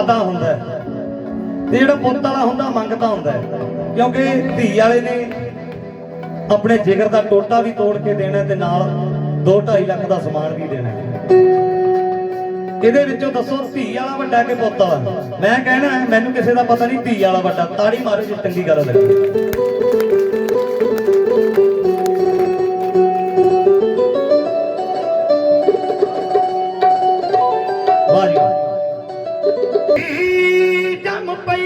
ਆਦਾ ਹੁੰਦਾ ਤੇ ਜਿਹੜਾ ਪੁੱਤ ਵਾਲਾ ਹੁੰਦਾ ਮੰਗਤਾ ਹੁੰਦਾ ਕਿਉਂਕਿ ਧੀ ਵਾਲੇ ਨੇ ਆਪਣੇ ਜਿਗਰ ਦਾ ਟੋਟਾ ਵੀ ਤੋੜ ਕੇ ਦੇਣਾ ਤੇ ਨਾਲ 2.5 ਲੱਖ ਦਾ ਸਮਾਨ ਵੀ ਦੇਣਾ। ਇਹਦੇ ਵਿੱਚੋਂ ਦੱਸੋ, ਧੀ ਵਾਲਾ ਵੱਡਾ ਕਿ ਪੁੱਤ ਵਾਲਾ? ਮੈਂ ਕਹਿਣਾ ਮੈਨੂੰ ਕਿਸੇ ਦਾ ਪਤਾ ਨਹੀਂ ਧੀ ਵਾਲਾ ਵੱਡਾ। ਤਾੜੀ ਮਾਰੋ ਜੇ, ਚੰਗੀ ਗੱਲ ਲੱਗੇ ਵਾਹ ਜੀ ਵਾਹ। ಜಮ ಪೈ